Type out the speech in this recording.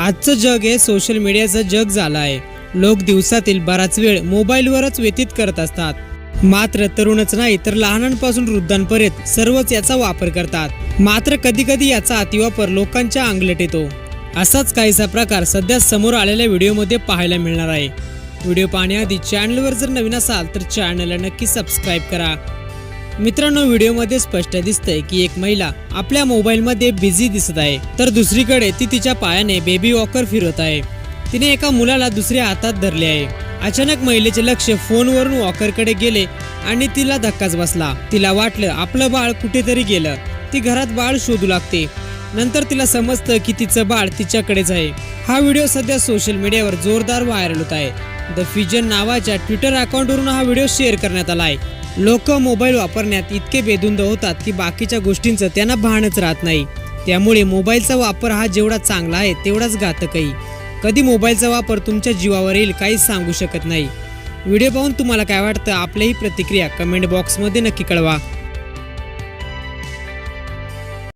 आजचं जग हे सोशल मीडियाचं जग झालं आहे. लोक दिवसातील बराच वेळ मोबाईलवरच व्यतीत करत असतात. मात्र तरुणच नाही तर लहानांपासून वृद्धांपर्यंत सर्वच याचा वापर करतात. मात्र कधी कधी याचा अतिवापर लोकांच्या अंगलट येतो. असाच काहीसा प्रकार सध्या समोर आलेल्या व्हिडिओमध्ये पाहायला मिळणार आहे. व्हिडिओ पाहण्याआधी चॅनलवर जर नवीन असाल तर चॅनलला नक्की सबस्क्राईब करा. मित्रांनो व्हिडिओमध्ये स्पष्ट दिसतंय की एक महिला आपल्या मोबाईलमध्ये बिझी दिसत आहे तर दुसरीकडे ती तिच्या पायाने बेबी वॉकर फिरवत आहे. तिने एका मुलाला दुसऱ्या हातात धरले आहे. अचानक महिलेचे लक्ष फोनवरून वॉकरकडे गेले आणि तिला धक्काच बसला. तिला वाटलं आपलं बाळ कुठेतरी गेलं. ती घरात बाळ शोधू लागते. नंतर तिला समजतं की तिचं बाळ तिच्याकडेच आहे. हा व्हिडिओ सध्या सोशल मीडियावर जोरदार व्हायरल होत आहे. द फिजन नावाच्या ट्विटर अकाउंटवरून हा व्हिडिओ शेअर करण्यात आला आहे. लोक मोबाईल वापरण्यात इतके बेधुंद होतात की बाकीच्या गोष्टींचं त्यांना भानच राहत नाही. त्यामुळे मोबाईलचा वापर हा जेवढा चांगला आहे तेवढाच घातकही. कधी मोबाईलचा वापर तुमच्या जीवावर येईल काहीच सांगू शकत नाही. व्हिडिओ पाहून तुम्हाला काय वाटतं? आपल्याही प्रतिक्रिया कमेंट बॉक्समध्ये नक्की कळवा.